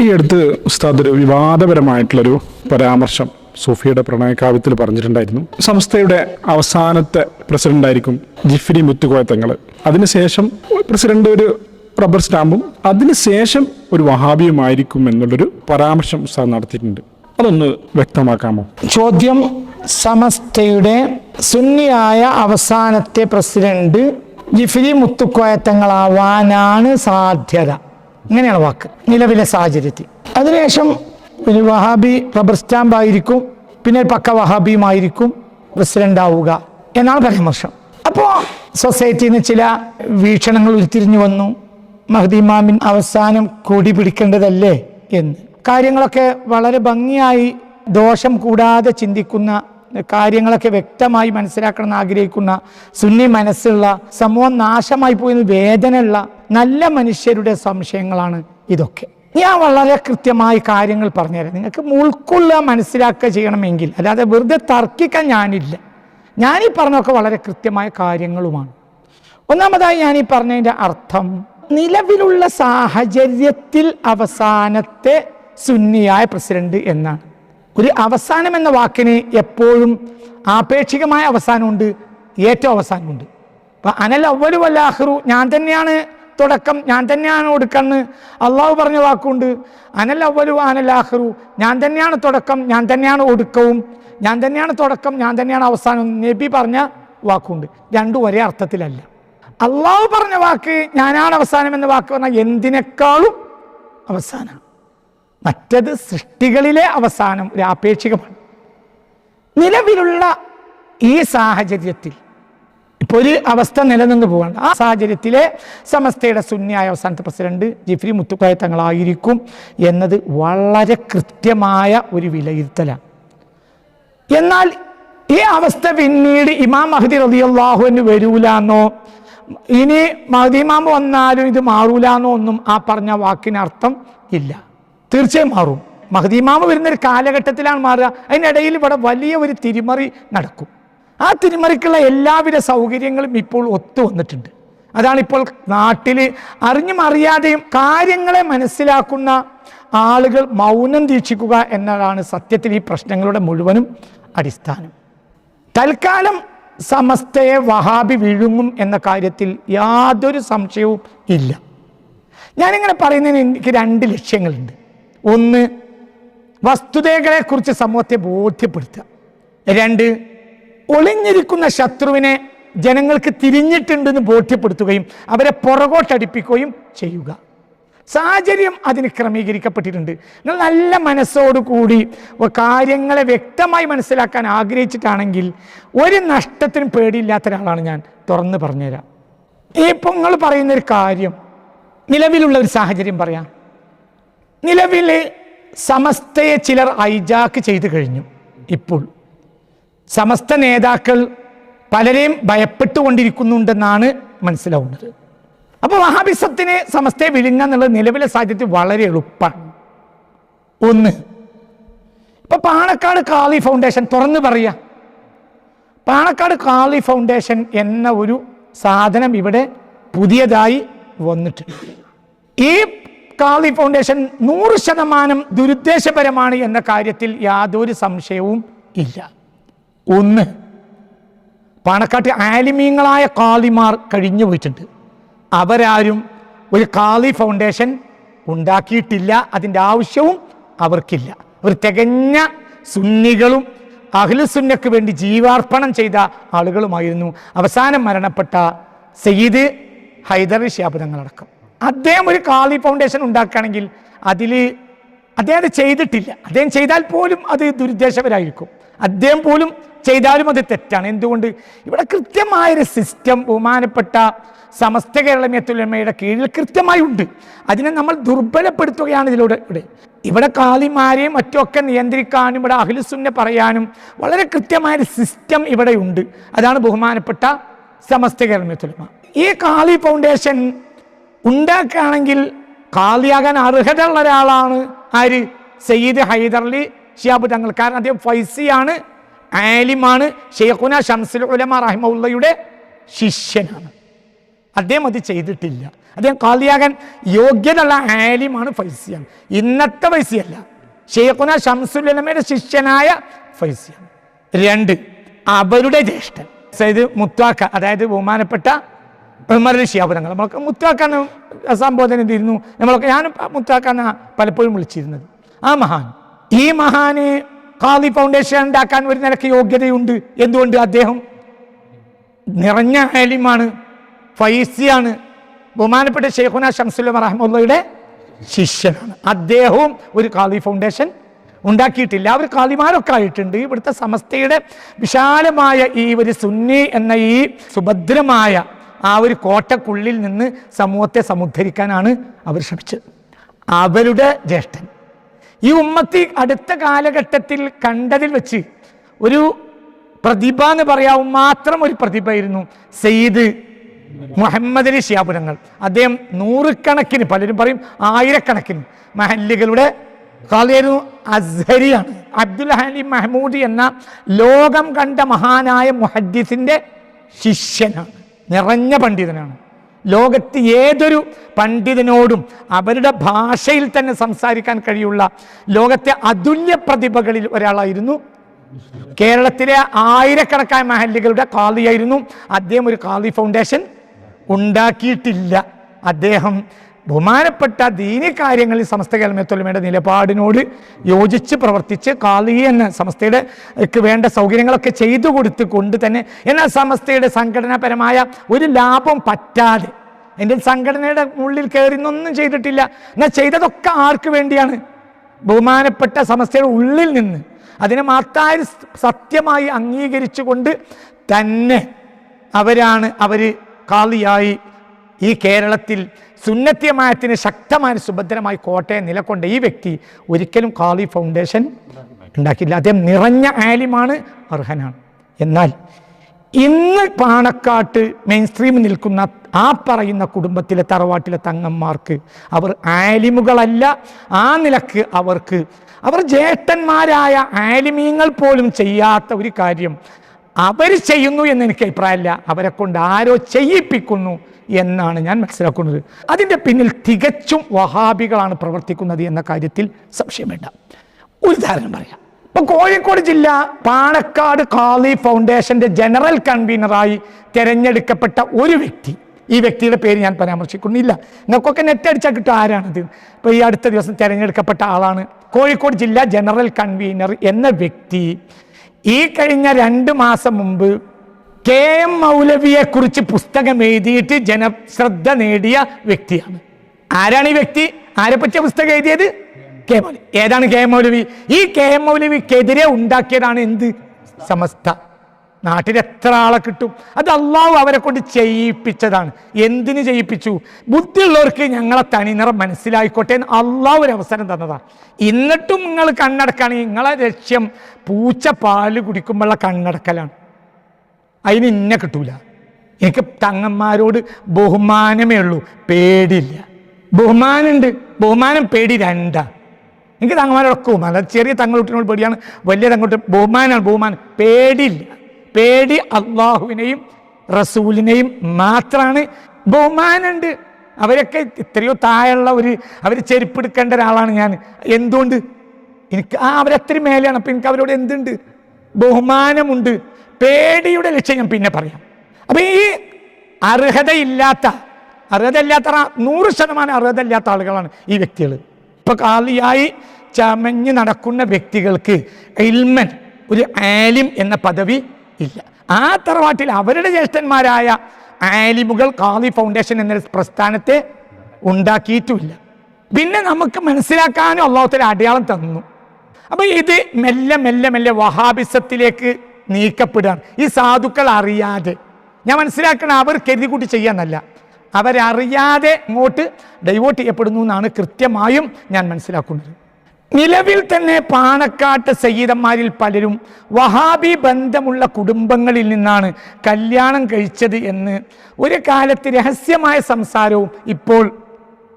ഈ അടുത്ത് ഉസ്താദ് ഒരു വിവാദപരമായിട്ടുള്ളൊരു പരാമർശം സൂഫിയുടെ പ്രണയകാവ്യത്തിൽ പറഞ്ഞിട്ടുണ്ടായിരുന്നു. സംസ്ഥയുടെ അവസാനത്തെ പ്രസിഡന്റായിരിക്കും ജിഫ്രി മുത്തുകോയത്തങ്ങൾ അതിനുശേഷം പ്രസിഡന്റ് ഒരു റബ്ബർ സ്റ്റാമ്പും അതിനുശേഷം ഒരു വഹാബിയുമായിരിക്കും എന്നുള്ളൊരു പരാമർശം ഉസ്താദ് നടത്തിയിട്ടുണ്ട്. അതൊന്ന് വ്യക്തമാക്കാമോ? ചോദ്യം. സമസ്തയുടെ സുന്നിയായ അവസാനത്തെ പ്രസിഡന്റ് ജിഫിരി മുത്തുക്കോയത്തങ്ങളാവാനാണ് സാധ്യത. ഇങ്ങനെയാണ് വാക്ക്. നിലവിലെ സാഹചര്യത്തിൽ. അതിനുശേഷം ഒരു വഹാബി റബ്ബർ സ്റ്റാമ്പ് ആയിരിക്കും പിന്നെ പക്ക വഹാബിയുമായിരിക്കും പ്രസിഡന്റ് ആവുക എന്നാണ് പരാമർശം അപ്പോൾ സൊസൈറ്റിയിൽ നിന്ന് ചില വീക്ഷണങ്ങൾ ഉരുത്തിരിഞ്ഞു വന്നു. മഹദിമാമിൻ അവസാനം കൊടി പിടിക്കേണ്ടതല്ലേ എന്ന്. കാര്യങ്ങളൊക്കെ വളരെ ഭംഗിയായി ദോഷം കൂടാതെ ചിന്തിക്കുന്ന കാര്യങ്ങളൊക്കെ വ്യക്തമായി മനസ്സിലാക്കണമെന്ന് ആഗ്രഹിക്കുന്ന സുന്നി മനസ്സുള്ള സമൂഹം നാശമായി പോയെന്ന് വേദനയുള്ള നല്ല മനുഷ്യരുടെ സംശയങ്ങളാണ് ഇതൊക്കെ. ഞാൻ വളരെ കൃത്യമായി കാര്യങ്ങൾ പറഞ്ഞുതരാം. നിങ്ങൾക്ക് മുൾക്കുള്ള മനസ്സിലാക്കുക ചെയ്യണമെങ്കിൽ അല്ലാതെ വെറുതെ തർക്കിക്കാൻ ഞാനില്ല. ഞാനീ പറഞ്ഞൊക്കെ വളരെ കൃത്യമായ കാര്യങ്ങളുമാണ്. ഒന്നാമതായി ഞാൻ ഈ പറഞ്ഞതിന്റെ അർത്ഥം നിലവിലുള്ള സാഹചര്യത്തിൽ അവസാനത്തെ സുന്നിയായ പ്രസിഡന്റ് എന്നാണ്. ഒരു അവസാനം എന്ന വാക്കിന് എപ്പോഴും ആപേക്ഷികമായ അവസാനമുണ്ട് ഏറ്റവും അവസാനമുണ്ട്. അപ്പം അനൽ അവലു വല്ലാഹ്റു ഞാൻ തന്നെയാണ് തുടക്കം ഞാൻ തന്നെയാണ് ഒടുക്കന്ന് അള്ളാഹു പറഞ്ഞ വാക്കുണ്ട്. അനൽ അവലു അനലാഹ്റു ഞാൻ തന്നെയാണ് തുടക്കം ഞാൻ തന്നെയാണ് ഒടുക്കവും ഞാൻ തന്നെയാണ് തുടക്കം ഞാൻ തന്നെയാണ് അവസാനം നബി പറഞ്ഞ വാക്കുണ്ട്. രണ്ടും ഒരേ അർത്ഥത്തിലല്ല. അള്ളാഹു പറഞ്ഞ വാക്ക് ഞാനാണ് അവസാനം എന്ന വാക്ക് പറഞ്ഞാൽ എന്തിനേക്കാളും അവസാനമാണ് മറ്റത് സൃഷ്ടികളിലെ അവസാനം ഒരു ആപേക്ഷികമാണ്. നിലവിലുള്ള ഈ സാഹചര്യത്തിൽ ഇപ്പോൾ ഒരു അവസ്ഥ നിലനിന്ന് പോകണ്ട ആ സാഹചര്യത്തിലെ സമസ്തയുടെ സുന്നിയായ അവസാനത്തെ പ്രസിഡന്റ് ജിഫ്രി മുത്തുക്കോയ തങ്ങളായിരിക്കും എന്നത് വളരെ കൃത്യമായ ഒരു വിലയിരുത്തലാണ്. എന്നാൽ ഈ അവസ്ഥ പിന്നീട് ഇമാം മഹദി റതിയല്ലാഹുവിന് വരൂലെന്നോ? ഇനി മഹദിമാം വന്നാലും ഇത് മാറൂലെന്നോ ഒന്നും ആ പറഞ്ഞ വാക്കിനർത്ഥം ഇല്ല. തീർച്ചയായും മാറും. മഹദീമാമ വരുന്ന ഒരു കാലഘട്ടത്തിലാണ് മാറുക. അതിനിടയിൽ ഇവിടെ വലിയ ഒരു തിരിമറി നടക്കും. ആ തിരിമറിക്കുള്ള എല്ലാവിധ സൗകര്യങ്ങളും ഇപ്പോൾ ഒത്തു വന്നിട്ടുണ്ട്. അതാണിപ്പോൾ നാട്ടിൽ അറിഞ്ഞും അറിയാതെയും കാര്യങ്ങളെ മനസ്സിലാക്കുന്ന ആളുകൾ മൗനം ദീക്ഷിക്കുക എന്നതാണ് സത്യത്തിൽ ഈ പ്രശ്നങ്ങളുടെ മുഴുവനും അടിസ്ഥാനം. തൽക്കാലം സമസ്തയെ വഹാബി വിഴുങ്ങും എന്ന കാര്യത്തിൽ യാതൊരു സംശയവും ഇല്ല. ഞാനിങ്ങനെ പറയുന്നതിന് എനിക്ക് രണ്ട് ലക്ഷ്യങ്ങളുണ്ട്. ഒന്ന് വസ്തുതകളെക്കുറിച്ച് സമൂഹത്തെ ബോധ്യപ്പെടുത്തുക. രണ്ട് ഒളിഞ്ഞിരിക്കുന്ന ശത്രുവിനെ ജനങ്ങൾക്ക് തിരിഞ്ഞിട്ടുണ്ടെന്ന് ബോധ്യപ്പെടുത്തുകയും അവരെ പുറകോട്ടടിപ്പിക്കുകയും ചെയ്യുക. സാഹചര്യം അതിന് ക്രമീകരിക്കപ്പെട്ടിട്ടുണ്ട്. നിങ്ങൾ നല്ല മനസ്സോടുകൂടി കാര്യങ്ങളെ വ്യക്തമായി മനസ്സിലാക്കാൻ ആഗ്രഹിച്ചിട്ടാണെങ്കിൽ ഒരു നഷ്ടത്തിനും പേടിയില്ലാത്ത ഒരാളാണ് ഞാൻ തുറന്ന് പറഞ്ഞുതരാം. ഇപ്പം നിങ്ങൾ പറയുന്നൊരു കാര്യം നിലവിലുള്ള ഒരു സാഹചര്യം പറയാം. നിലവിൽ സമസ്തയെ ചിലർ ഐജാക്ക് ചെയ്തു കഴിഞ്ഞു ഇപ്പോൾ. സമസ്ത നേതാക്കൾ പലരെയും ഭയപ്പെട്ടുകൊണ്ടിരിക്കുന്നുണ്ടെന്നാണ് മനസ്സിലാവുന്നത്. അപ്പോൾ വഹാബിസത്തിന് സമസ്തയെ വിഴുങ്ങുക എന്നുള്ളത് നിലവിലെ സാധ്യത വളരെ എളുപ്പമാണ്. ഒന്ന് ഇപ്പൊ പാണക്കാട് കാളി ഫൗണ്ടേഷൻ തുറന്നു പറയാ പാണക്കാട് കാളി ഫൗണ്ടേഷൻ എന്ന ഒരു സാധനം ഇവിടെ പുതിയതായി വന്നിട്ടുണ്ട്. ഈ കാളി ഫൗണ്ടേഷൻ നൂറ് ശതമാനം ദുരുദ്ദേശപരമാണ് എന്ന കാര്യത്തിൽ യാതൊരു സംശയവും ഇല്ല. ഒന്ന് പാണക്കാട്ട് ആലിമീങ്ങളായ കാളിമാർ കഴിഞ്ഞു പോയിട്ടുണ്ട്. അവരാരും ഒരു കാളി ഫൗണ്ടേഷൻ ഉണ്ടാക്കിയിട്ടില്ല. അതിന്റെ ആവശ്യവും അവർക്കില്ല. അവർ തികഞ്ഞ സുന്നികളും അഖിലുസുന്നക്ക് വേണ്ടി ജീവാർപ്പണം ചെയ്ത ആളുകളുമായിരുന്നു അവസാനം മരണപ്പെട്ട സയ്യിദ് ഹൈദർ ശാബദങ്ങളടക്കം അദ്ദേഹം ഒരു കാളി ഫൗണ്ടേഷൻ ഉണ്ടാക്കുകയാണെങ്കിൽ അതിൽ അദ്ദേഹം അത് ചെയ്തിട്ടില്ല. അദ്ദേഹം ചെയ്താൽ പോലും അത് ദുരുദ്ദേശപരായിരിക്കും അദ്ദേഹം പോലും ചെയ്താലും അത് തെറ്റാണ്. എന്തുകൊണ്ട്? ഇവിടെ കൃത്യമായൊരു സിസ്റ്റം ബഹുമാനപ്പെട്ട സമസ്ത കേരളമയത്തുലമയുടെ കീഴിൽ കൃത്യമായി ഉണ്ട്. അതിനെ നമ്മൾ ദുർബലപ്പെടുത്തുകയാണ് ഇതിലൂടെ. ഇവിടെ ഇവിടെ കാലിമാരെയും മറ്റുമൊക്കെ നിയന്ത്രിക്കാനും ഇവിടെ അഖിലുസുന്നെ പറയാനും വളരെ കൃത്യമായൊരു സിസ്റ്റം ഇവിടെ ഉണ്ട്. അതാണ് ബഹുമാനപ്പെട്ട സമസ്ത കേരളമയത്തുലമ ഈ കാളി ഫൗണ്ടേഷൻ ഉണ്ടാക്കുകയാണെങ്കിൽ കാളിയാകാൻ അർഹതയുള്ള ഒരാളാണ് ആര്? സയ്യിദ് ഹൈദർലി ഷിയാബ് തങ്ങൾ. കാരണം അദ്ദേഹം ഫൈസിയാണ് ആലിമാണ്. ഷെയ്ഖുന ഷംസുൽ ഉലമ റഹിമുള്ളയുടെ ശിഷ്യനാണ്. അദ്ദേഹം അത് ചെയ്തിട്ടില്ല. അദ്ദേഹം കാളിയാകാൻ യോഗ്യതയുള്ള ആലിമാണ് ഫൈസിയാണ്. ഇന്നത്തെ ഫൈസിയല്ല. ഷെയ്ഖുന ഷംസുലമയുടെ ശിഷ്യനായ ഫൈസിയാണ്. രണ്ട് അവരുടെ ജ്യേഷ്ഠൻ. സയ്യിദ് മുത്താക്ക അതായത് ബഹുമാനപ്പെട്ട ഉമർ ഷിയാപുരങ്ങൾ നമ്മളൊക്കെ മുത്താക്കാൻ സംബോധന ചെയ്തിരുന്നു. നമ്മളൊക്കെ ഞാൻ മുത്താക്കാൻ പലപ്പോഴും വിളിച്ചിരുന്നത്. ആ മഹാൻ ഈ മഹാന് ഖാദി ഫൗണ്ടേഷൻ ഉണ്ടാക്കാൻ ഒരു നിലയ്ക്ക് യോഗ്യതയുണ്ട്. എന്തുകൊണ്ട് അദ്ദേഹം? നിറഞ്ഞ ആലിമാണ് ഫൈസിയാണ് ബഹുമാനപ്പെട്ട ഷെയ്ഖുന ഷംസുല്ല റഹ്മുള്ളയുടെ ശിഷ്യനാണ്. അദ്ദേഹവും ഒരു ഖാദി ഫൗണ്ടേഷൻ ഉണ്ടാക്കിയിട്ടില്ല. അവർ കാളിമാരൊക്കെ ആയിട്ടുണ്ട്. ഇവിടുത്തെ സമസ്തയുടെ വിശാലമായ ഈ ഒരു സുന്നി എന്ന ഈ സുഭദ്രമായ ആ ഒരു കോട്ടക്കുള്ളിൽ നിന്ന് സമൂഹത്തെ സമുദ്ധരിക്കാനാണ് അവർ ശ്രമിച്ചത്. അവരുടെ ജ്യേഷ്ഠൻ. ഈ ഉമ്മത്തി അടുത്ത കാലഘട്ടത്തിൽ കണ്ടതിൽ വെച്ച് ഒരു പ്രതിഭ എന്ന് പറയാവും മാത്രം ഒരു പ്രതിഭയായിരുന്നു സെയ്ദ് മുഹമ്മദ് അലി ഷിയാപുരങ്ങൾ. അദ്ദേഹം നൂറുകണക്കിന് പലരും പറയും ആയിരക്കണക്കിന് മഹല്ലികളുടെ കാലയായിരുന്നു അസ്ഹരിയാണ്. അബ്ദുൽ ഹലി മഹ്മൂദി എന്ന ലോകം കണ്ട മഹാനായ മുഹദ്ദിസിന്റെ ശിഷ്യനാണ്. നിറഞ്ഞ പണ്ഡിതനാണ്. ലോകത്ത് ഏതൊരു പണ്ഡിതനോടും അവരുടെ ഭാഷയിൽ തന്നെ സംസാരിക്കാൻ കഴിയുള്ള ലോകത്തെ അതുല്യ പ്രതിഭകളിൽ ഒരാളായിരുന്നു. കേരളത്തിലെ ആയിരക്കണക്കായ മഹല്ലികളുടെ കാളിയായിരുന്നു. അദ്ദേഹം ഒരു കാളി ഫൗണ്ടേഷൻ ഉണ്ടാക്കിയിട്ടില്ല. അദ്ദേഹം ബഹുമാനപ്പെട്ട ദീനി കാര്യങ്ങളിൽ സമസ്ത കേൾമത്തൊലിമയുടെ നിലപാടിനോട് യോജിച്ച് പ്രവർത്തിച്ച് കാളി എന്ന സമസ്തയുടെ വേണ്ട സൗകര്യങ്ങളൊക്കെ ചെയ്തു കൊടുത്ത് കൊണ്ട് തന്നെ എന്നാൽ സമസ്തയുടെ സംഘടനാപരമായ ഒരു ലാഭം പറ്റാതെ എന്റെ സംഘടനയുടെ ഉള്ളിൽ കയറിന്നൊന്നും ചെയ്തിട്ടില്ല. എന്നാൽ ചെയ്തതൊക്കെ ആർക്ക് വേണ്ടിയാണ്? ബഹുമാനപ്പെട്ട സമസ്തയുടെ ഉള്ളിൽ നിന്ന്. അതിനെ മാത്തായ സത്യമായി അംഗീകരിച്ചുകൊണ്ട് തന്നെ അവരാണ് അവർ കാളിയായി ഈ കേരളത്തിൽ സുന്നത്യമായത്തിന് ശക്തമായ സുഭദ്രമായി കോട്ടയം നിലകൊണ്ട ഈ വ്യക്തി ഒരിക്കലും കാളി ഫൗണ്ടേഷൻ ഉണ്ടാക്കിയില്ല അദ്ദേഹം നിറഞ്ഞ ആലിമാണ് അർഹനാണ്. എന്നാൽ ഇന്ന് പാണക്കാട്ട് മെയിൻ സ്ട്രീം നിൽക്കുന്ന ആ പറയുന്ന കുടുംബത്തിലെ തറവാട്ടിലെ തങ്ങന്മാർക്ക് അവർ ആലിമുകളല്ല. ആ നിലയ്ക്ക് അവർക്ക് അവർ ജ്യേഷ്ഠന്മാരായ ആലിമീങ്ങൾ പോലും ചെയ്യാത്ത ഒരു കാര്യം അവർ ചെയ്യുന്നു എന്ന് എനിക്ക് അഭിപ്രായമില്ല. അവരെ കൊണ്ട് ആരോ ചെയ്യിപ്പിക്കുന്നു. എന്നാണ് ഞാൻ മനസ്സിലാക്കുന്നത്. അതിന്റെ പിന്നിൽ തികച്ചും വഹാബികളാണ് പ്രവർത്തിക്കുന്നത് എന്ന കാര്യത്തിൽ സംശയം വേണ്ട. ഒരു ഉദാഹരണം പറയാം. ഇപ്പൊ കോഴിക്കോട് ജില്ല പാണക്കാട് കാളി ഫൗണ്ടേഷന്റെ ജനറൽ കൺവീനറായി തിരഞ്ഞെടുക്കപ്പെട്ട ഒരു വ്യക്തി. ഈ വ്യക്തിയുടെ പേര് ഞാൻ പരാമർശിക്കുന്നില്ല. നിങ്ങൾക്കൊക്കെ നെറ്റ് അടിച്ചാൽ കിട്ടും ആരാണത്? ഇപ്പൊ ഈ അടുത്ത ദിവസം തിരഞ്ഞെടുക്കപ്പെട്ട ആളാണ് കോഴിക്കോട് ജില്ലാ ജനറൽ കൺവീനർ എന്ന വ്യക്തി. ഈ കഴിഞ്ഞ രണ്ട് മാസം മുമ്പ് കെ എം മൗലവിയെ കുറിച്ച് പുസ്തകം എഴുതിയിട്ട് ജനശ്രദ്ധ നേടിയ വ്യക്തിയാണ്. ആരാണ് ഈ വ്യക്തി? ആരെ പറ്റിയ പുസ്തകം എഴുതിയത്? കെ മൗലവി. ഏതാണ് കെ എം മൗലവി? ഈ കെ എം മൗലവിക്കെതിരെ ഉണ്ടാക്കിയതാണ് എന്ത്? സമസ്ത. നാട്ടിൽ എത്ര ആളെ കിട്ടും? അത് അള്ളാഹു അവരെ കൊണ്ട് ചെയ്യിപ്പിച്ചതാണ്. എന്തിന് ചെയ്യിപ്പിച്ചു? ബുദ്ധിയുള്ളവർക്ക് ഞങ്ങളെ തനിനിറം മനസ്സിലായിക്കോട്ടെ എന്ന് അള്ളാഹു ഒരു അവസരം തന്നതാണ്. എന്നിട്ടും നിങ്ങൾ കണ്ണടക്കാണ്. നിങ്ങളെ ലക്ഷ്യം പൂച്ച പാൽ കുടിക്കുമ്പോഴുള്ള കണ്ണടക്കലാണ്. അതിന് ഇന്നെ കിട്ടൂല. എനിക്ക് തങ്ങന്മാരോട് ബഹുമാനമേ ഉള്ളൂ പേടിയില്ല. ബഹുമാനമുണ്ട് ബഹുമാനം പേടി രണ്ടാ. എനിക്ക് തങ്ങന്മാരോടൊക്കെ ബഹുമാനം ചെറിയ തങ്ങളുട്ടിനോട് പേടിയാണ് വലിയ തങ്ങളുട്ടി ബഹുമാനമാണ് ബഹുമാനം. പേടിയില്ല. പേടി അള്ളാഹുവിനെയും റസൂലിനെയും മാത്രമാണ് ബഹുമാനമുണ്ട് അവരൊക്കെ എത്രയോ താഴെയുള്ള ഒരു അവർ ചെരുപ്പെടുക്കേണ്ട ഒരാളാണ് ഞാൻ. എന്തുകൊണ്ട്? എനിക്ക് ആ അവരത്രയും മേലെയാണ് അപ്പം എനിക്ക് അവരോട് എന്തുണ്ട്? ബഹുമാനമുണ്ട്. പേടിയുടെ ലക്ഷ്യം ഞാൻ പിന്നെ പറയാം. അപ്പം ഈ അർഹതയില്ലാത്ത അർഹതയില്ലാത്ത നൂറ് ശതമാനം അർഹതയില്ലാത്ത ആളുകളാണ് ഈ വ്യക്തികൾ ഇപ്പൊ കാലിയായി ചമഞ്ഞ് നടക്കുന്ന വ്യക്തികൾക്ക് ഇൽമൻ ഒരു ആലിം എന്ന പദവി ഇല്ല. ആ തറവാട്ടിൽ അവരുടെ ജ്യേഷ്ഠന്മാരായ ആലിമുകൾ കാലി ഫൗണ്ടേഷൻ എന്ന പ്രസ്ഥാനത്തെ ഉണ്ടാക്കിയിട്ടുമില്ല. പിന്നെ നമുക്ക് മനസ്സിലാക്കാനും അള്ളാഹത്തിൽ അടയാളം തന്നു. അപ്പൊ ഇത് മെല്ലെ മെല്ലെ മെല്ലെ വഹാബിസത്തിലേക്ക് നീക്കപ്പെടുകയാണ് ഈ സാധുക്കൾ അറിയാതെ. ഞാൻ മനസ്സിലാക്കണം അവർ കരുതി കൂട്ടി ചെയ്യാന്നല്ല. അവരറിയാതെ ഇങ്ങോട്ട് ഡൈവേർട്ട് ചെയ്യപ്പെടുന്നു എന്നാണ് കൃത്യമായും ഞാൻ മനസ്സിലാക്കുന്നത്. നിലവിൽ തന്നെ പാണക്കാട്ട് സയ്യിദന്മാരിൽ പലരും വഹാബി ബന്ധമുള്ള കുടുംബങ്ങളിൽ നിന്നാണ് കല്യാണം കഴിച്ചത് എന്ന് ഒരു കാലത്ത് രഹസ്യമായ സംസാരവും ഇപ്പോൾ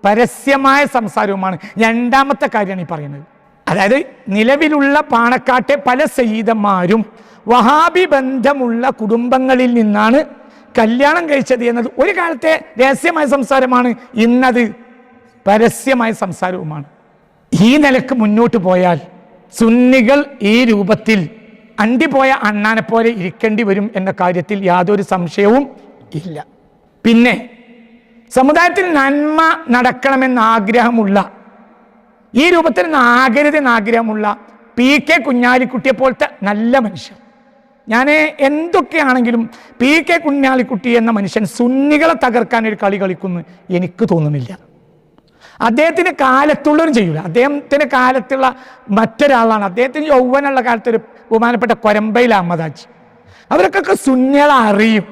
പരസ്യമായ സംസാരവുമാണ് രണ്ടാമത്തെ കാര്യമാണ് ഈ പറയുന്നത്. അതായത് നിലവിലുള്ള പാണക്കാട്ടെ പല സയ്യിദന്മാരും വഹാബി ബന്ധമുള്ള കുടുംബങ്ങളിൽ നിന്നാണ് കല്യാണം കഴിച്ചത് എന്നത് ഒരു കാലത്തെ രഹസ്യമായ സംസാരമാണ്. ഇന്നത് പരസ്യമായ സംസാരവുമാണ്. ഈ നിലയ്ക്ക് മുന്നോട്ട് പോയാൽ സുന്നികൾ ഈ രൂപത്തിൽ അണ്ടിപോയ അണ്ണാനെ പോലെ ഇരിക്കേണ്ടി വരും എന്ന കാര്യത്തിൽ യാതൊരു സംശയവും ഇല്ല. പിന്നെ സമുദായത്തിൽ നന്മ നടക്കണമെന്ന് ആഗ്രഹമുള്ള ഈ രൂപത്തിൽ നാഗരുതെന്ന് ആഗ്രഹമുള്ള പി കെ കുഞ്ഞാലിക്കുട്ടിയെ പോലത്തെ നല്ല മനുഷ്യൻ. ഞാൻ എന്തൊക്കെയാണെങ്കിലും പി കെ കുഞ്ഞാലിക്കുട്ടി എന്ന മനുഷ്യൻ സുന്നികളെ തകർക്കാൻ ഒരു കളി കളിക്കുന്നു എനിക്ക് തോന്നുന്നില്ല. അദ്ദേഹത്തിന് കാലത്തുള്ളവരും ചെയ്യൂല. അദ്ദേഹത്തിന്റെ കാലത്തുള്ള മറ്റൊരാളാണ്. അദ്ദേഹത്തിന് യൗവനുള്ള കാലത്ത് ഒരു ബഹുമാനപ്പെട്ട കൊരമ്പയിൽ അഹമ്മദാജ്. അവരൊക്കെ സുന്നികളെ അറിയും.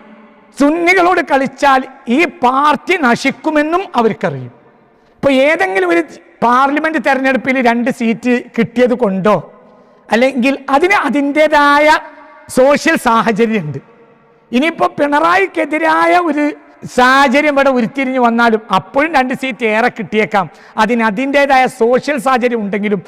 സുന്നികളോട് കളിച്ചാൽ ഈ പാർട്ടി നശിക്കുമെന്നും അവർക്കറിയും. ഇപ്പൊ ഏതെങ്കിലും ഒരു പാർലമെന്റ് തെരഞ്ഞെടുപ്പിൽ രണ്ട് സീറ്റ് കിട്ടിയത് കൊണ്ടോ? അല്ലെങ്കിൽ അതിന് അതിന്റെതായ സോഷ്യൽ സാഹചര്യമുണ്ട്. ഇനിയിപ്പോൾ പിണറായിക്കെതിരായ ഒരു സാഹചര്യം ഇവിടെ ഉരുത്തിരിഞ്ഞു വന്നാലും അപ്പോഴും രണ്ട് സീറ്റ് ഏറെ കിട്ടിയേക്കാം. അതിന് അതിന്റെതായ സോഷ്യൽ സാഹചര്യം ഉണ്ടെങ്കിലും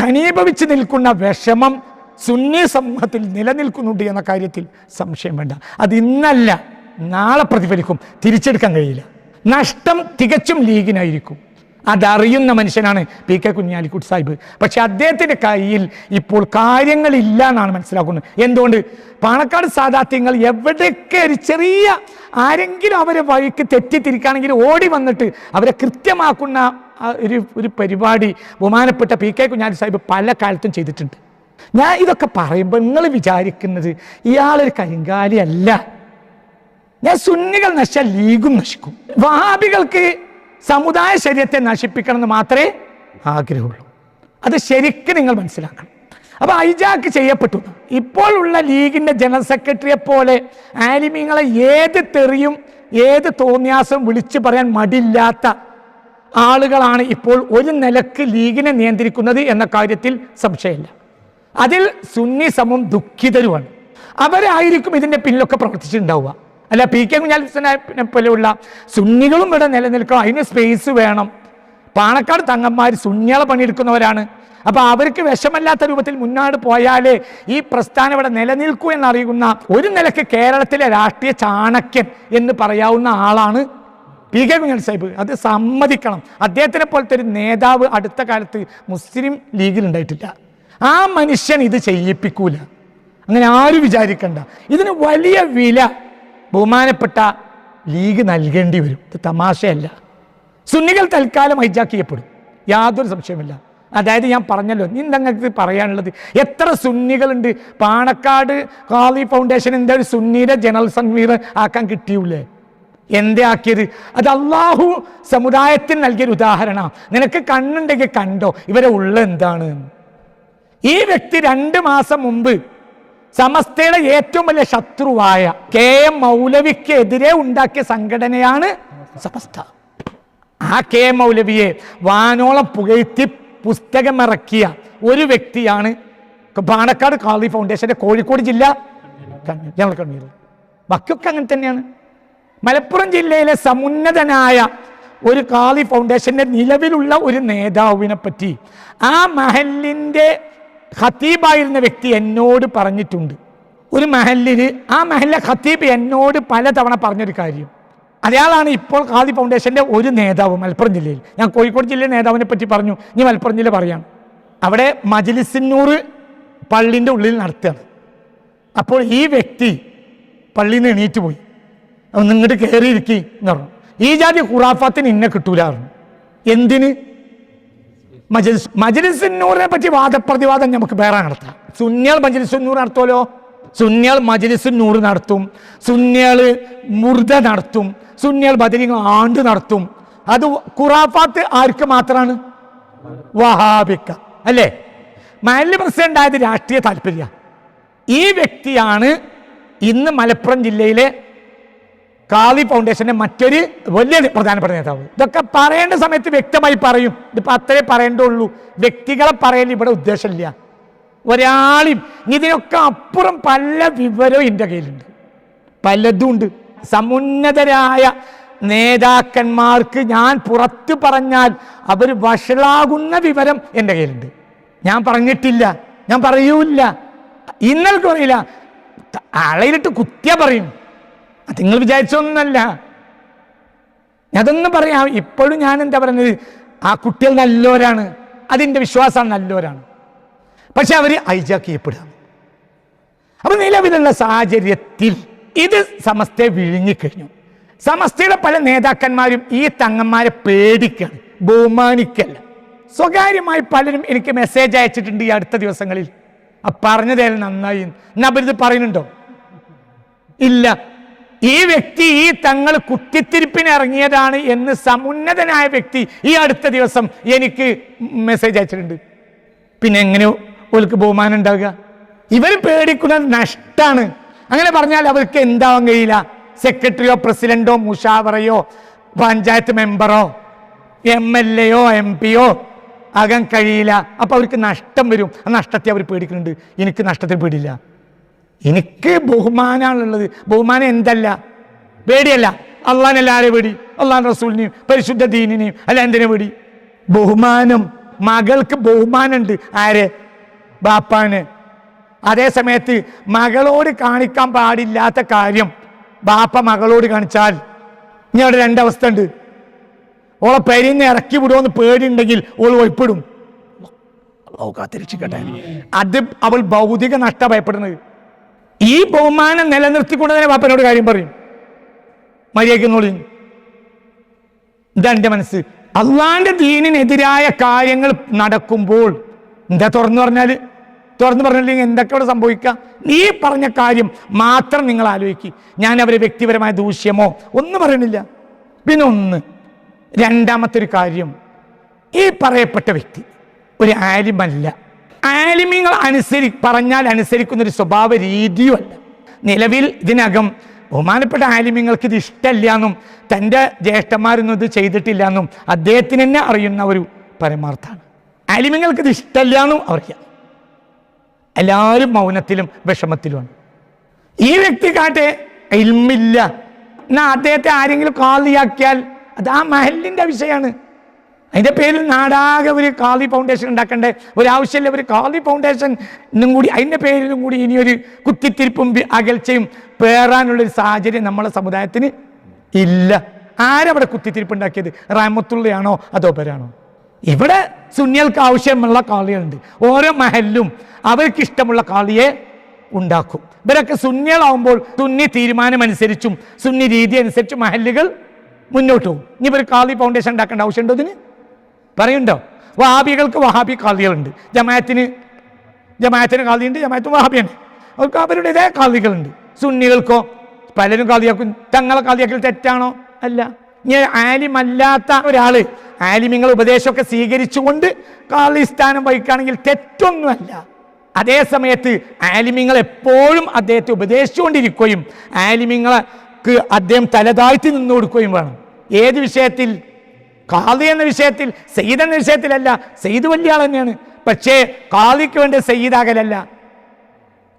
ഘനീഭവിച്ച് നിൽക്കുന്ന വിഷമം സുന്നി സമൂഹത്തിൽ നിലനിൽക്കുന്നുണ്ട് എന്ന കാര്യത്തിൽ സംശയം വേണ്ട. അത് ഇന്നല്ല നാളെ പ്രതിഫലിക്കും. തിരിച്ചെടുക്കാൻ കഴിയില്ല. നഷ്ടം തികച്ചും ലീഗിനായിരിക്കും. അതറിയുന്ന മനുഷ്യനാണ് പി കെ കുഞ്ഞാലിക്കുട്ടി സാഹിബ്. പക്ഷെ അദ്ദേഹത്തിന്റെ കയ്യിൽ ഇപ്പോൾ കാര്യങ്ങളില്ല എന്നാണ് മനസ്സിലാക്കുന്നത്. എന്തുകൊണ്ട്? പാണക്കാട് സാധാത്യങ്ങൾ എവിടെയൊക്കെ ഒരു ചെറിയ ആരെങ്കിലും അവരെ വഴിക്ക് തെറ്റിത്തിരിക്കുകയാണെങ്കിൽ ഓടി വന്നിട്ട് അവരെ കൃത്യമാക്കുന്ന ഒരു ഒരു പരിപാടി ബഹുമാനപ്പെട്ട പി കെ കുഞ്ഞാലി സാഹിബ് പല കാലത്തും ചെയ്തിട്ടുണ്ട്. ഞാൻ ഇതൊക്കെ പറയുമ്പോൾ നിങ്ങൾ വിചാരിക്കുന്നത് ഇയാളൊരു കരിങ്കാലിയല്ല ഞാൻ സുന്നികൾ നശിച്ചാൽ ലീഗും നശിക്കും. വഹാബികൾക്ക് സമുദായ ശരീരത്തെ നശിപ്പിക്കണം എന്ന് മാത്രമേ ആഗ്രഹമുള്ളൂ. അത് ശരിക്കും നിങ്ങൾ മനസ്സിലാക്കണം. അപ്പൊ ഐജാക്ക് ചെയ്യപ്പെട്ടു. ഇപ്പോഴുള്ള ലീഗിന്റെ ജനറൽ സെക്രട്ടറിയെ പോലെ ആലിമീങ്ങളെ ഏത് തെറിയും ഏത് തോന്നിയാസം വിളിച്ചു പറയാൻ മടിയില്ലാത്ത ആളുകളാണ് ഇപ്പോൾ ഒരു നിലയ്ക്ക് ലീഗിനെ നിയന്ത്രിക്കുന്നത് എന്ന കാര്യത്തിൽ സംശയമില്ല. അതിൽ സുന്നി സമം ദുഃഖിതരുമാണ്. അവരായിരിക്കും ഇതിന്റെ പിന്നിലൊക്കെ പ്രവർത്തിച്ചിട്ടുണ്ടാവുക. അല്ല പി കെ കുഞ്ഞാലിനെ പോലെയുള്ള സുന്നികളും ഇവിടെ നിലനിൽക്കണം. അതിന് സ്പേസ് വേണം. പാണക്കാട് തങ്ങന്മാർ സുന്നികളെ പണിയെടുക്കുന്നവരാണ്. അപ്പോൾ അവർക്ക് വിഷമല്ലാത്ത രൂപത്തിൽ മുന്നോട്ട് പോയാലേ ഈ പ്രസ്ഥാനം ഇവിടെ നിലനിൽക്കൂ എന്നറിയുന്ന ഒരു നിലയ്ക്ക് കേരളത്തിലെ രാഷ്ട്രീയ ചാണക്യൻ എന്ന് പറയാവുന്ന ആളാണ് പി കെ കുഞ്ഞാൽ സാഹിബ് അത് സമ്മതിക്കണം. അദ്ദേഹത്തിനെ പോലത്തെ ഒരു നേതാവ് അടുത്ത കാലത്ത് മുസ്ലിം ലീഗിൽ ഉണ്ടായിട്ടില്ല. ആ മനുഷ്യൻ ഇത് ചെയ്യിപ്പിക്കൂല. അങ്ങനെ ആരും വിചാരിക്കണ്ട. ഇതിന് വലിയ വില ബഹുമാനപ്പെട്ട ലീഗ് നൽകേണ്ടി വരും. ഇത് തമാശയല്ല. സുന്നികൾ തൽക്കാലം ഹൈജാക്ക് ചെയ്യപ്പെടും. യാതൊരു സംശയമില്ല അതായത് ഞാൻ പറഞ്ഞല്ലോ നീ നിങ്ങൾക്ക് പറയാനുള്ളത് എത്ര സുന്നികളുണ്ട്? പാണക്കാട് കാളി ഫൗണ്ടേഷൻ എന്താ ഒരു സുന്നിയുടെ ജനറൽ സംവീർ ആക്കാൻ കിട്ടിയൂലേ എന്തേ ആക്കിയത്? അത് അള്ളാഹു സമുദായത്തിന് നൽകിയൊരു ഉദാഹരണം നിനക്ക് കണ്ണുണ്ടെങ്കിൽ കണ്ടോ ഇവരെ ഉള്ള എന്താണ്? ഈ വ്യക്തി രണ്ട് മാസം മുമ്പ് സമസ്തയുടെ ഏറ്റവും വലിയ ശത്രുവായ കെ എം മൗലവിക്കെതിരെ ഉണ്ടാക്കിയ സംഘടനയാണ് സമസ്ത. ആ കെ എം മൗലവിയെ വാനോളം പുകഴ്ത്തി പുസ്തകമിറക്കിയ ഒരു വ്യക്തിയാണ് പാണക്കാട് കാളി ഫൗണ്ടേഷന്റെ കോഴിക്കോട് ജില്ല ഞങ്ങൾ കണ്ണീർ ബാക്കിയൊക്കെ അങ്ങനെ തന്നെയാണ്. മലപ്പുറം ജില്ലയിലെ സമുന്നതനായ ഒരു കാളി ഫൗണ്ടേഷന്റെ നിലവിലുള്ള ഒരു നേതാവിനെ പറ്റി ആ മഹലിന്റെ ഖത്തീബായിരുന്ന വ്യക്തി എന്നോട് പറഞ്ഞിട്ടുണ്ട്. ഒരു മഹലിൽ ആ മഹലിലെ ഖത്തീബ് എന്നോട് പലതവണ പറഞ്ഞൊരു കാര്യം. അയാളാണ് ഇപ്പോൾ ഖാദി ഫൗണ്ടേഷന്റെ ഒരു നേതാവ് മലപ്പുറം ജില്ലയിൽ. ഞാൻ കോഴിക്കോട് ജില്ലയിലെ നേതാവിനെ പറ്റി പറഞ്ഞു. ഇനി മലപ്പുറം ജില്ല പറയാം. അവിടെ മജ്ലിസിന്നൂർ പള്ളിന്റെ ഉള്ളിൽ നടത്തുകയാണ്. അപ്പോൾ ഈ വ്യക്തി പള്ളിയിൽ നിന്ന് എണീറ്റ് പോയി. നിങ്ങോട്ട് കയറിയിരിക്കി എന്ന് പറഞ്ഞു. ഈ ജാതി ഖുറാഫാത്തിന് ഇന്നെ കിട്ടൂലായിരുന്നു എന്തിന്? മജലിസ് മജലിസുന്നൂറിനെ പറ്റി വാദപ്രതിവാദം നമുക്ക് വേറെ നടത്താം. സുന്യാൾ മജലിസുന്നൂർ നടത്തുമല്ലോ സുന്യാൾ മജലിസുന്നൂർ നടത്തും. സുന്യാൾ മുർദ നടത്തും. സുന്യാൾ ബദരി ആണ്ട് നടത്തും. അത് ഖുറാഫാത്ത് ആർക്ക് മാത്രമാണ് വഹാബിക്ക. അല്ലേ? മഹൽ പ്രസിഡന്റ് ആയത് രാഷ്ട്രീയ താല്പര്യ. ഈ വ്യക്തിയാണ് ഇന്ന് മലപ്പുറം ജില്ലയിലെ കാളി ഫൗണ്ടേഷന്റെ മറ്റൊരു വലിയ പ്രധാനപ്പെട്ട നേതാവ്. ഇതൊക്കെ പറയേണ്ട സമയത്ത് വ്യക്തമായി പറയും. ഇതിപ്പോ അത്രേ പറയേണ്ടുള്ളൂ. വ്യക്തികളെ പറയൽ ഇവിടെ ഉദ്ദേശമില്ല. ഒരാളും ഇതിനൊക്കെ അപ്പുറം പല വിവരവും എന്റെ കയ്യിലുണ്ട്. പലതും ഉണ്ട്. സമുന്നതരായ നേതാക്കന്മാർക്ക് ഞാൻ പുറത്ത് പറഞ്ഞാൽ അവർ വഷളാകുന്ന വിവരം എന്റെ കയ്യിലുണ്ട്. ഞാൻ പറഞ്ഞിട്ടില്ല. ഞാൻ പറയൂല ഇന്നലെ അറിയില്ല അളയിലിട്ട് കുത്തിയാ പറയും. നിങ്ങൾ വിചാരിച്ചൊന്നല്ല. അതൊന്നും പറയാം. ഇപ്പോഴും ഞാൻ എന്താ പറയുന്നത്? ആ കുട്ടികൾ നല്ലവരാണ്. അതിന്റെ വിശ്വാസമാണ് നല്ലവരാണ്. പക്ഷെ അവർ ഹൈജാക്ക് ചെയ്യപ്പെടുക അപ്പം നിലവിലുള്ള സാഹചര്യത്തിൽ ഇത് സമസ്തയെ വിഴുങ്ങിക്കഴിഞ്ഞു. സമസ്തയുടെ പല നേതാക്കന്മാരും ഈ തങ്ങന്മാരെ പേടിക്കാണ് ബഹുമാനിക്കല്ല സ്വകാര്യമായി പലരും എനിക്ക് മെസ്സേജ് അയച്ചിട്ടുണ്ട് ഈ അടുത്ത ദിവസങ്ങളിൽ. ആ പറഞ്ഞതേലും നന്നായി. നബരിത് പറയുന്നുണ്ടോ? ഇല്ല. ഈ വ്യക്തി ഈ തങ്ങൾ കുത്തിത്തിരിപ്പിന് ഇറങ്ങിയതാണ് എന്ന് സമുന്നതനായ വ്യക്തി ഈ അടുത്ത ദിവസം എനിക്ക് മെസ്സേജ് അയച്ചിട്ടുണ്ട്. പിന്നെ എങ്ങനെ ഓൾക്ക് ബഹുമാനം ഉണ്ടാവുക? ഇവർ പേടിക്കുന്നത് നഷ്ടാണ്. അങ്ങനെ പറഞ്ഞാൽ അവർക്ക് എന്താവാൻ കഴിയില്ല. സെക്രട്ടറിയോ പ്രസിഡന്റോ മുഷാവറയോ പഞ്ചായത്ത് മെമ്പറോ എം എൽ എയോ എം പിയോ ആകാൻ കഴിയില്ല. അപ്പൊ അവർക്ക് നഷ്ടം വരും. ആ നഷ്ടത്തെ അവർ പേടിക്കുന്നുണ്ട്. എനിക്ക് നഷ്ടത്തിൽ പേടിയില്ല. എനിക്ക് ബഹുമാനമാണുള്ളത് ബഹുമാനം എന്തല്ല? പേടിയല്ല. അള്ളാഹനല്ല ആരെ പേടി. അള്ളാൻ റസൂലിനെയും പരിശുദ്ധ ദീനിനെയും അല്ല എന്തിനെ പേടി? ബഹുമാനം. മകൾക്ക് ബഹുമാനമുണ്ട്. ആരെ? ബാപ്പാന്. അതേ സമയത്ത് മകളോട് കാണിക്കാൻ പാടില്ലാത്ത കാര്യം ബാപ്പ മകളോട് കാണിച്ചാൽ. ഇനി അവിടെ രണ്ടവസ്ഥ ഉണ്ട് ഓളെ പെരിന്ന് ഇറക്കി വിടുമെന്ന് പേടിയുണ്ടെങ്കിൽ ഓൾ ഒഴിപ്പിടും അള്ളാഹു അത് അവൾ ഭൗതിക നഷ്ട ഭയപ്പെടുന്നത്. ഈ ബഹുമാനം നിലനിർത്തിക്കൊണ്ട് തന്നെ വാപ്പനോട് കാര്യം പറയും. മര്യാദയ്ക്ക് ഇതാ എന്റെ മനസ്സ്. അള്ളാന്റെ ദീനിനെതിരായ കാര്യങ്ങൾ നടക്കുമ്പോൾ എന്താ തുറന്നു പറഞ്ഞാൽ? തുറന്നു പറഞ്ഞില്ലെങ്കിൽ എന്തൊക്കെ ഇവിടെ സംഭവിക്കാം? നീ പറഞ്ഞ കാര്യം മാത്രം നിങ്ങൾ ആലോചിക്കുക ഞാൻ അവരെ വ്യക്തിപരമായ ദൂഷ്യമോ ഒന്നും പറയണില്ല. പിന്നെ ഒന്ന് രണ്ടാമത്തെ ഒരു കാര്യം. ഈ പറയപ്പെട്ട വ്യക്തി ഒരു ആലിമല്ല. ആലിമ്യങ്ങൾ അനുസരി പറഞ്ഞാൽ അനുസരിക്കുന്ന ഒരു സ്വഭാവ രീതിയുമല്ല. നിലവിൽ ഇതിനകം ബഹുമാനപ്പെട്ട ആലിമ്യങ്ങൾക്ക് ഇത് ഇഷ്ടമല്ല എന്നും തന്റെ ജ്യേഷ്ഠന്മാരൊന്നും ഇത് ചെയ്തിട്ടില്ല എന്നും അദ്ദേഹത്തിന് തന്നെ അറിയുന്ന ഒരു പരമാർത്ഥമാണ് ആലിമ്യങ്ങൾക്ക് ഇത് ഇഷ്ടമല്ല എന്നും അറിയാം. എല്ലാവരും മൗനത്തിലും വിഷമത്തിലുമാണ്. ഈ വ്യക്തി കാട്ടെ ഇൽമില്ല. എന്നാ അദ്ദേഹത്തെ ആരെങ്കിലും കാളിയാക്കിയാൽ അത് ആ മഹലിന്റെ വിഷയമാണ്. അതിന്റെ പേരിൽ നാടാകെ ഒരു കാളി ഫൗണ്ടേഷൻ ഉണ്ടാക്കണ്ടേ? ഒരാവശ്യമില്ല ഒരു കാളി ഫൗണ്ടേഷൻ എന്നും കൂടി അതിന്റെ പേരിലും കൂടി ഇനിയൊരു കുത്തിത്തിരിപ്പും അകൽച്ചയും പേറാനുള്ള ഒരു സാഹചര്യം നമ്മളെ സമുദായത്തിന് ഇല്ല. ആരവിടെ കുത്തിത്തിരിപ്പ് ഉണ്ടാക്കിയത്? അതോ പേരാണോ ഇവിടെ സുന്നികൾക്ക് ആവശ്യമുള്ള കാളികളുണ്ട്. ഓരോ മഹലിലും അവർക്ക് ഇഷ്ടമുള്ള കാളിയെ ഉണ്ടാക്കും. ഇവരൊക്കെ സുന്നികളാവുമ്പോൾ സുന്നി തീരുമാനം അനുസരിച്ചും സുന്നി രീതി അനുസരിച്ചും മഹല്ലുകൾ മുന്നോട്ട് പോകും. ഇനി ഇവർ കാളി ഫൗണ്ടേഷൻ ഉണ്ടാക്കേണ്ട ആവശ്യമുണ്ടോ ഇതിന്? പറയുണ്ടോ വഹാബികൾക്ക് വഹാബി കാളികളുണ്ട് ജമാഅത്തിന് ജമാഅത്തിന് കാളിയുണ്ട് ജമാഅത്ത് വഹാബിയാണ്. അവർക്ക് അവരുടേതായ കാളികളുണ്ട് സുന്നികൾക്കോ പലരും കാളിയാക്കും തങ്ങളെ കാളിയാക്കൽ തെറ്റാണോ? അല്ല. ഇനി ആലിമല്ലാത്ത ഒരാൾ ആലിമിങ്ങൾ ഉപദേശമൊക്കെ സ്വീകരിച്ചുകൊണ്ട് കാളി സ്ഥാനം വഹിക്കുകയാണെങ്കിൽ തെറ്റൊന്നുമല്ല. അതേ സമയത്ത് ആലിമിങ്ങൾ എപ്പോഴും അദ്ദേഹത്തെ ഉപദേശിച്ചുകൊണ്ടിരിക്കുകയും ആലിമിങ്ങൾക്ക് അദ്ദേഹം തലതാഴ്ത്തി നിന്നു കൊടുക്കുകയും വേണം. ഏത് വിഷയത്തിൽ? കാളി എന്ന വിഷയത്തിൽ സയ്യിദ് എന്ന വിഷയത്തിലല്ല സയ്യിദ് വലിയ ആൾ തന്നെയാണ്. പക്ഷേ കാളിക്ക് വേണ്ടി സയ്യിദാകലല്ല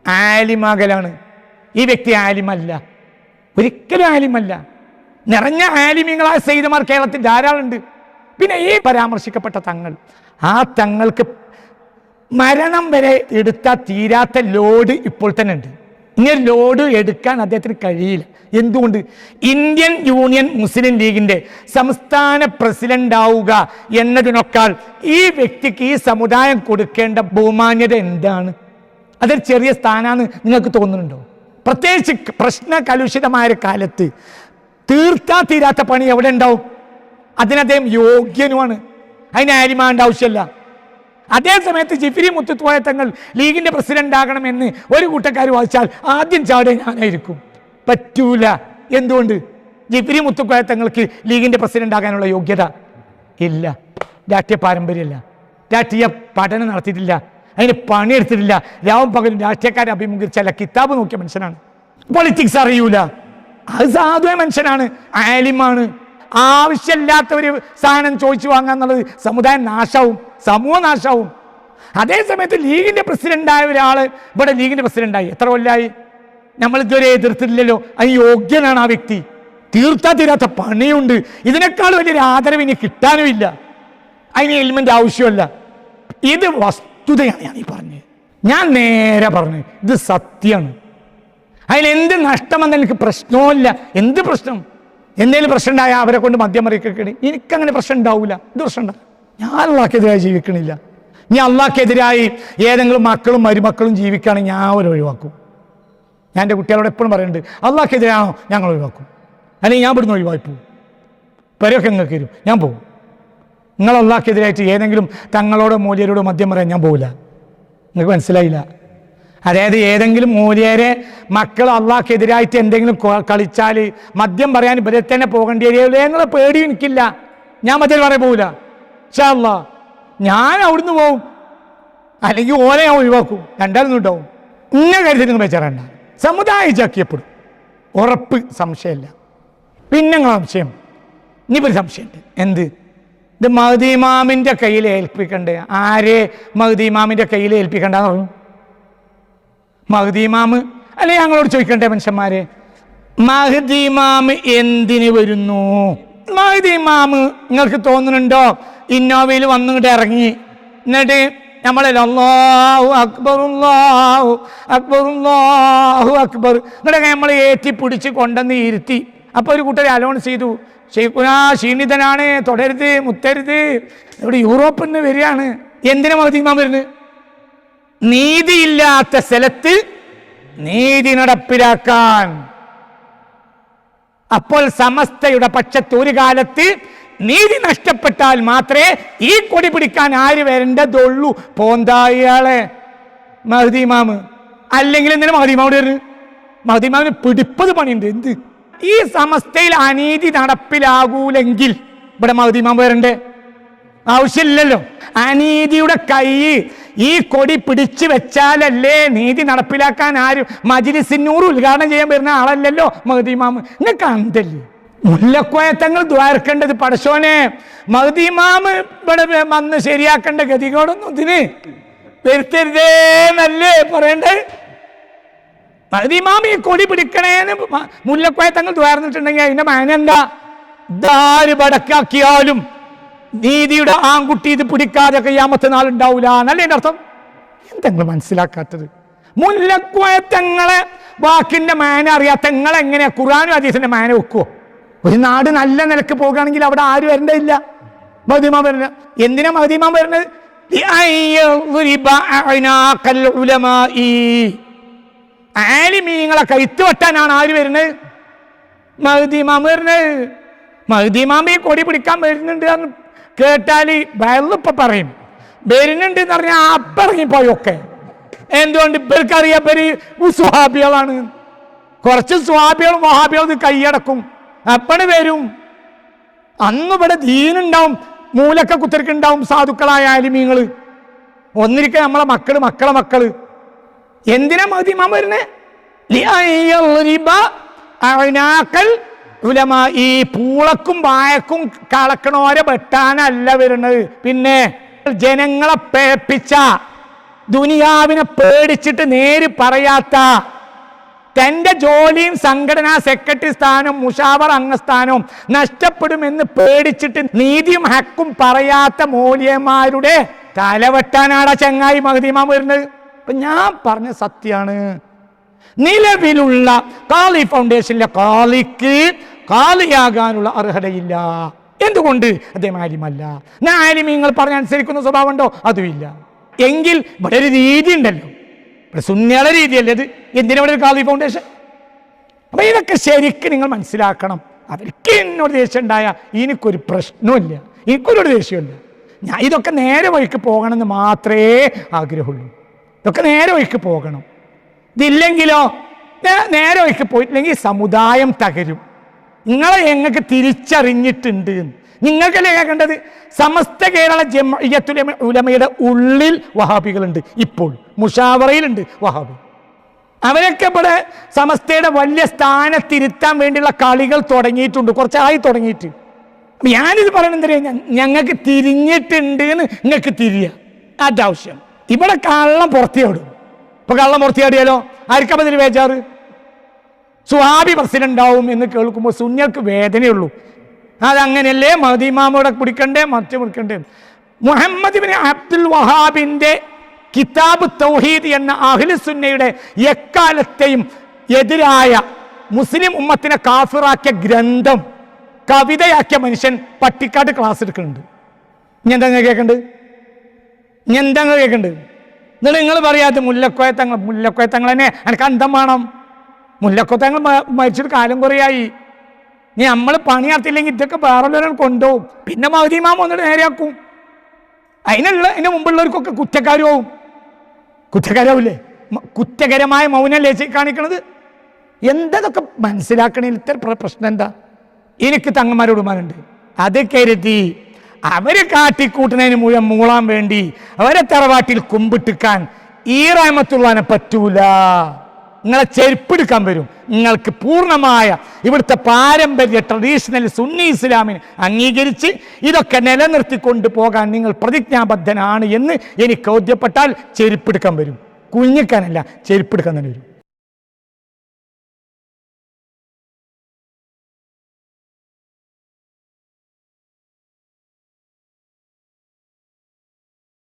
ആലിമാകലാണ്. ഈ വ്യക്തി ആലിമല്ല. ഒരിക്കലും ആലിമല്ല. നിറഞ്ഞ ആലിമ്യങ്ങളായ സയ്യിദ്മാർ കേരളത്തിൽ ധാരാളമുണ്ട്. പിന്നെ ഈ പരാമർശിക്കപ്പെട്ട തങ്ങൾ. ആ തങ്ങൾക്ക് മരണം വരെ എടുത്താൽ തീരാത്ത ലോഡ് ഇപ്പോൾ തന്നെ ഉണ്ട്. ഇങ്ങനെ ലോഡ് എടുക്കാൻ അദ്ദേഹത്തിന് കഴിയില്ല. എന്തുകൊണ്ട്? ഇന്ത്യൻ യൂണിയൻ മുസ്ലിം ലീഗിന്റെ സംസ്ഥാന പ്രസിഡന്റ് ആവുക എന്നതിനൊക്കാൾ ഈ വ്യക്തിക്ക് ഈ സമുദായം കൊടുക്കേണ്ട ബഹുമാന്യത എന്താണ്? അതൊരു ചെറിയ സ്ഥാനമാണ് നിങ്ങൾക്ക് തോന്നുന്നുണ്ടോ? പ്രത്യേകിച്ച് പ്രശ്ന കലുഷിതമായ കാലത്ത് തീർത്താ തീരാത്ത പണി എവിടെ ഉണ്ടാവും? അതിനദ്ദേഹം യോഗ്യനുമാണ്. അതിന് ആരിമാണ്ട ആവശ്യമില്ല. അതേ സമയത്ത് ജിഫിരി മുത്തുത്തോയ തങ്ങൾ ലീഗിന്റെ പ്രസിഡന്റ് ആകണമെന്ന് ഒരു കൂട്ടക്കാർ വായിച്ചാൽ ആദ്യം ചാടെ ഞാനായിരിക്കും. പറ്റൂല. എന്തുകൊണ്ട്? ജിഫിരി മുത്തുക്കോയ തങ്ങൾക്ക് ലീഗിന്റെ പ്രസിഡന്റ് ആകാനുള്ള യോഗ്യത ഇല്ല. രാഷ്ട്രീയ പാരമ്പര്യമില്ല. രാഷ്ട്രീയ പഠനം നടത്തിയിട്ടില്ല. അതിന് പണിയെടുത്തിട്ടില്ല. രാവും പകലും രാഷ്ട്രീയക്കാരെ അഭിമുഖീകരിച്ചല്ല കിതാബ് നോക്കിയ മനുഷ്യനാണ്. പൊളിറ്റിക്സ് അറിയൂല. അത് സാധുവായ മനുഷ്യനാണ്. ആലിമാണ്. ആവശ്യമില്ലാത്ത ഒരു സാധനം ചോദിച്ചു വാങ്ങാന്നുള്ളത് സമുദായം നാശവും സമൂഹ നാശവും. അതേസമയത്ത് ലീഗിന്റെ പ്രസിഡന്റായ ഒരാൾ ഇവിടെ ലീഗിന്റെ പ്രസിഡന്റായി എത്ര കൊല്ലായി? നമ്മൾ ഇതുവരെ എതിർത്തില്ലല്ലോ. അത് യോഗ്യനാണ് ആ വ്യക്തി. തീർത്താ തീരാത്ത പണിയുണ്ട്. ഇതിനേക്കാൾ വലിയൊരു ആദരവ് ഇനി കിട്ടാനും ഇല്ല. അതിന് എലിമെന്റ് ആവശ്യമല്ല. ഇത് വസ്തുതയാണ് ഞാൻ ഈ പറഞ്ഞത്. ഞാൻ നേരെ പറഞ്ഞു ഇത് സത്യമാണ്. അതിൽ എന്ത് നഷ്ടമെന്ന് എനിക്ക് പ്രശ്നവുമില്ല. എന്ത് പ്രശ്നം? എന്തെങ്കിലും പ്രശ്നം ഉണ്ടായാൽ അവരെ കൊണ്ട് മദ്യം മറിക്കണി എനിക്കങ്ങനെ പ്രശ്നം ഉണ്ടാവില്ല എന്ത് പ്രശ്നം ഞാൻ അള്ളാഹ്ക്കെതിരായി ജീവിക്കണില്ല. ഇനി അള്ളാഹ്ക്കെതിരായി ഏതെങ്കിലും മക്കളും മരുമക്കളും ജീവിക്കുകയാണെങ്കിൽ ഞാൻ അവർ ഒഴിവാക്കും. ഞാൻ എന്റെ കുട്ടികളോട് എപ്പോഴും പറയുന്നുണ്ട് അള്ളാഹ്ക്കെതിരാണോ? ഞങ്ങൾ ഒഴിവാക്കും. അല്ലെങ്കിൽ ഞാൻ ഇവിടുന്ന് ഒഴിവായി പോകും പരൊക്കെ നിങ്ങൾക്ക് വരും ഞാൻ പോകും നിങ്ങൾ അള്ളാഹ്ക്കെതിരായിട്ട് ഏതെങ്കിലും തങ്ങളോടോ മൂല്യരോടോ മദ്യം പറയാൻ ഞാൻ പോകില്ല നിങ്ങൾക്ക് മനസ്സിലായില്ല? അതായത് ഏതെങ്കിലും മൂലിയരെ മക്കൾ അള്ളാഹ്ക്കെതിരായിട്ട് എന്തെങ്കിലും കളിച്ചാൽ മദ്യം പറയാൻ ഇവരെ തന്നെ പോകേണ്ടി വരികയുള്ളൂ എന്നുള്ള പേടി എനിക്കില്ല. ഞാൻ മദ്യം പറയാൻ പോകില്ല ഷാ അള്ളാ ഞാൻ അവിടുന്ന് പോവും. അല്ലെങ്കിൽ ഓനെ ഞാൻ ഒഴിവാക്കും. രണ്ടാലും ഉണ്ടാവും. ഇന്ന കാര്യത്തിൽ നിങ്ങൾ വെച്ചാറണ്ട സമുദായ ചാക്കിയപ്പെടും ഉറപ്പ് സംശയമില്ല. പിന്നെ നിങ്ങൾ സംശയം. ഇനിയിപ്പോൾ സംശയമുണ്ട്. എന്ത്? ഇത് മഹദീമാമിന്റെ കയ്യിൽ ഏൽപ്പിക്കണ്ടേ? ആരെ മഹദീമാമിന്റെ കയ്യിൽ ഏൽപ്പിക്കണ്ടെന്ന് പറഞ്ഞു? മഹദീമാമ് അല്ലെ ഞങ്ങളോട് ചോദിക്കണ്ടേ മനുഷ്യന്മാരെ? മഹദീമാമ് എന്തിന് വരുന്നു? മഹദീമാമ് നിങ്ങൾക്ക് തോന്നുന്നുണ്ടോ? ഇന്നോവയിൽ വന്നിട്ട് ഇറങ്ങി. എന്നിട്ട് നമ്മളല്ല അള്ളാഹു അക്ബർ അള്ളാഹു അക്ബർ അള്ളാഹു അക്ബർ. എന്നിട്ട് നമ്മൾ ഏറ്റി പിടിച്ച് കൊണ്ടുവന്ന് ഇരുത്തി. അപ്പോൾ ഒരു കൂട്ടർ അലോൺസ് ചെയ്തു. ഷെയ്ഖുന ക്ഷീണിതനാണ് തുടരുത് മുത്തരുത്. ഇവിടെ യൂറോപ്പിൽ നിന്ന് വരികയാണ്. എന്തിനാ മഹദീമാം വരുന്നത്? നീതിയില്ലാത്ത സ്ഥലത്ത് നീതി നടപ്പിലാക്കാൻ. അപ്പോൾ സമസ്തയുടെ പക്ഷത്ത് ഒരു കാലത്ത് നീതി നഷ്ടപ്പെട്ടാൽ മാത്രമേ ഈ കൊടി പിടിക്കാൻ ആര് വരേണ്ടതുള്ളൂ? പോന്തായിയാളെ. മഹദീമാമ് അല്ലെങ്കിൽ എന്തിനാ മഹദീമാവിടെ വരുന്നത് മഹദീമാവിന് പിടിപ്പത് പണിയുണ്ട്. എന്ത്? ഈ സമസ്തയിൽ അനീതി നടപ്പിലാകൂലെങ്കിൽ ഇവിടെ മഹദീമാം വരണ്ടേ ആവശ്യമില്ലല്ലോ. അനീതിയുടെ കൈ ഈ കൊടി പിടിച്ചു വെച്ചാലല്ലേ നീതി നടപ്പിലാക്കാൻ ആരും മജിലിസിന്നൂർ ഉദ്ഘാടനം ചെയ്യാൻ വരുന്ന ആളല്ലല്ലോ മഹദീമാമ് നിങ്ങൾക്ക് അന്തല്ലേ മുല്ലക്കോയത്തങ്ങൾ ദ്വാരക്കേണ്ടത് പടശോനെ മഹദീമാമ് ഇവിടെ വന്ന് ശരിയാക്കേണ്ട ഗതികളൊന്നും ഇതിന് വരുത്തരുതേ എന്നല്ലേ പറയണ്ടേ? മഹദീമാമി ഈ കൊടി പിടിക്കണേന്ന് മുല്ലക്കോയത്തങ്ങൾ ദ്വാരന്നിട്ടുണ്ടെങ്കിൽ അതിന്റെ മാനെന്താ ഇതാര് വടക്കാക്കിയാലും നീതിയുടെ ആൺകുട്ടി ഇത് പിടിക്കാതെ കയ്യാമത്തെ നാളുണ്ടാവില്ല എന്നല്ലേ എന്റെ അർത്ഥം? എന്തെങ്കിലും മനസ്സിലാക്കാത്തത്? മുല്ലക്കോയ തെങ്ങളെ വാക്കിന്റെ മാന അറിയാത്ത എങ്ങനെ ഖുറാനും ഹദീസിന്റെ മാന വെക്കുവോ? ഒരു നാട് നല്ല നിലയ്ക്ക് പോകുകയാണെങ്കിൽ അവിടെ ആരും വരേണ്ടതില്ല. മഹദീമാൻ വരുന്നത് എന്തിനാ മഹദീമാൻ വരുന്നത്. ആലിമീങ്ങളെ കഴുത്ത് വെട്ടാനാണ് ആര് വരുന്നത്? മഹദീമാം വരുന്നത് മഹദീമാമ ഈ കൊടി പിടിക്കാൻ വരുന്നുണ്ട് കേട്ടാൽ വെള്ളപ്പ പറയും. വരുന്നുണ്ട് എന്ന് പറഞ്ഞാൽ അപ്പിറങ്ങിപ്പോയൊക്കെ. എന്തുകൊണ്ട്? ഇവർക്കറിയാം ഇവർ സുഹാബികളാണ്. കുറച്ച് സ്വാബികളും വഹാബികളും കൈയടക്കും. അപ്പണ് വരും. അന്ന് ഇവിടെ ദീനുണ്ടാവും മൂലക്ക കുത്തിരിക്കുണ്ടാവും സാധുക്കളായ ആലിമീങ്ങൾ ഒന്നിരിക്കെ നമ്മളെ മക്കൾ മക്കളെ മക്കൾ. എന്തിനാ മതി മാം വരുന്നേ ഉലമാ. ഈ പൂളക്കും വായക്കും കളക്കണോരെ വെട്ടാനല്ല വരുന്നത് പിന്നെ ജനങ്ങളെ പേപ്പിച്ച ദുനിയാവിനെ പേടിച്ചിട്ട് നേര് പറയാത്ത തന്റെ ജോലിയും സംഘടനാ സെക്രട്ടറി സ്ഥാനം മുഷാവർ അംഗസ്ഥാനവും നഷ്ടപ്പെടുമെന്ന് പേടിച്ചിട്ട് നീതിയും ഹക്കും പറയാത്ത മൂല്യന്മാരുടെ തലവെട്ടാനാടാ ചങ്ങായി മഹദീമാൻ വരുന്നത് അപ്പൊ ഞാൻ പറഞ്ഞ സത്യാണ് നിലവിലുള്ള കാളി ഫൗണ്ടേഷനിലെ കാളിക്ക് കാളിയാകാനുള്ള അർഹതയില്ല. എന്തുകൊണ്ട്? അദ്ദേഹം ആലിമല്ല. ഞാൻ ആലിമീങ്ങൾ പറഞ്ഞ അനുസരിക്കുന്ന സ്വഭാവം ഉണ്ടോ അതുമില്ല. എങ്കിൽ ഇവിടെ ഒരു രീതി ഉണ്ടല്ലോ. ഇവിടെ സുന്യാള രീതിയല്ലേ അത് എന്തിനാ ഇവിടെ ഒരു കാലി ഫൗണ്ടേഷൻ അപ്പൊ ഇതൊക്കെ ശരിക്കും നിങ്ങൾ മനസ്സിലാക്കണം. അവർക്ക് എന്നോട് ദേഷ്യം ഉണ്ടായ എനിക്കൊരു പ്രശ്നമില്ല എനിക്കൊരു ദേഷ്യമില്ല ഞാൻ ഇതൊക്കെ നേരെ വഴിക്ക് പോകണമെന്ന് മാത്രമേ ആഗ്രഹമുള്ളൂ. ഇതൊക്കെ നേരെ വഴിക്ക് പോകണം. ഇതില്ലെങ്കിലോ? നേരെ വഴിക്ക് പോയിട്ടില്ലെങ്കിൽ സമുദായം തകരും. നിങ്ങളെ ഞങ്ങൾക്ക് തിരിച്ചറിഞ്ഞിട്ടുണ്ട് നിങ്ങൾക്കല്ലേ കേൾക്കേണ്ടത് സമസ്ത കേരള ജമയത്തുൽ ഉലമയുടെ ഉള്ളിൽ വഹാബികളുണ്ട്. ഇപ്പോൾ മുഷാവറയിലുണ്ട് വഹാബി. അവരൊക്കെ ഇവിടെ സമസ്തയുടെ വലിയ സ്ഥാനത്തിരുത്താൻ വേണ്ടിയുള്ള കളികൾ തുടങ്ങിയിട്ടുണ്ട്. കുറച്ചായി തുടങ്ങിയിട്ട്. ഞാനിത് പറയണത് ഞങ്ങൾക്ക് തിരിഞ്ഞിട്ടുണ്ട് എന്ന് നിങ്ങൾക്ക് തിരിയ. അതാവശ്യം. ഇവിടെ കള്ളം പുറത്തിയാടും ഇപ്പൊ കള്ളം പുറത്തിയാടിയാലോ? ആർക്കപ്പതിന് ബേജാറ്? സുഹാബി പ്രസിഡന്റ് ഉണ്ടാവും എന്ന് കേൾക്കുമ്പോൾ സുന്യർക്ക് വേദനയുള്ളൂ. അതങ്ങനെയല്ലേ മദീമാമോടെ പിടിക്കണ്ടേ മറ്റു പിടിക്കണ്ടേ മുഹമ്മദ് ബിൻ അബ്ദുൽ വഹാബിന്റെ കിതാബ് തൗഹീദ് എന്ന അഹ്ലു സുന്നയുടെ എക്കാലത്തെയും എതിരായ മുസ്ലിം ഉമ്മത്തിനെ കാഫിറാക്കിയ ഗ്രന്ഥം കവിതയാക്കിയ മനുഷ്യൻ പട്ടിക്കാട് ക്ലാസ് എടുക്കുന്നുണ്ട്. ഞാൻ എന്താ കേൾക്കണ്ട്? ഇനി എന്താ നിങ്ങൾ പറയാതെ മുല്ലക്കോയത്തങ്ങൾ മുല്ലക്കോയത്തങ്ങൾ തന്നെ എനിക്ക് അന്തം വേണം. മുല്ലക്കോയത്തങ്ങൾ മ- മരിച്ചിട്ട് കാലം കുറയായി. നീ നമ്മൾ പണി നടത്തില്ലെങ്കിൽ ഇതൊക്കെ വേറെ കൊണ്ടുപോകും. പിന്നെ മൗതിമാം വന്നിട്ട് നേരെയാക്കും. അതിനുള്ള അതിന് മുമ്പുള്ളവർക്കൊക്കെ കുറ്റക്കാരാവും കുറ്റക്കാരാവില്ലേ കുറ്റകരമായ മൗനം ചെ- കാണിക്കണത്. എന്തതൊക്കെ മനസ്സിലാക്കണേൽ ഇത്ര പ്രശ്നം എന്താ? എനിക്ക് തങ്ങന്മാരോട് മാനുണ്ട് അത് കരുതി അവർ കാട്ടിക്കൂട്ടുന്നതിന് മുഴുവൻ മൂളാൻ വേണ്ടി അവരെ തറവാട്ടിൽ കുമ്പിട്ടിക്കാൻ ഈ റഹമത്തുള്ളാനെ പറ്റൂല. നിങ്ങളെ ചെരുപ്പെടുക്കാൻ വരും. നിങ്ങൾക്ക് പൂർണമായ ഇവിടുത്തെ പാരമ്പര്യ ട്രഡീഷണൽ സുന്നി ഇസ്ലാമിനെ അംഗീകരിച്ച് ഇതൊക്കെ നിലനിർത്തിക്കൊണ്ട് പോകാൻ നിങ്ങൾ പ്രതിജ്ഞാബദ്ധനാണ് എന്ന് എനിക്ക് ബോധ്യപ്പെട്ടാൽ ചെരുപ്പെടുക്കാൻ വരും. കുഞ്ഞിക്കാനല്ല ചെരുപ്പെടുക്കാൻ തന്നെ വരും.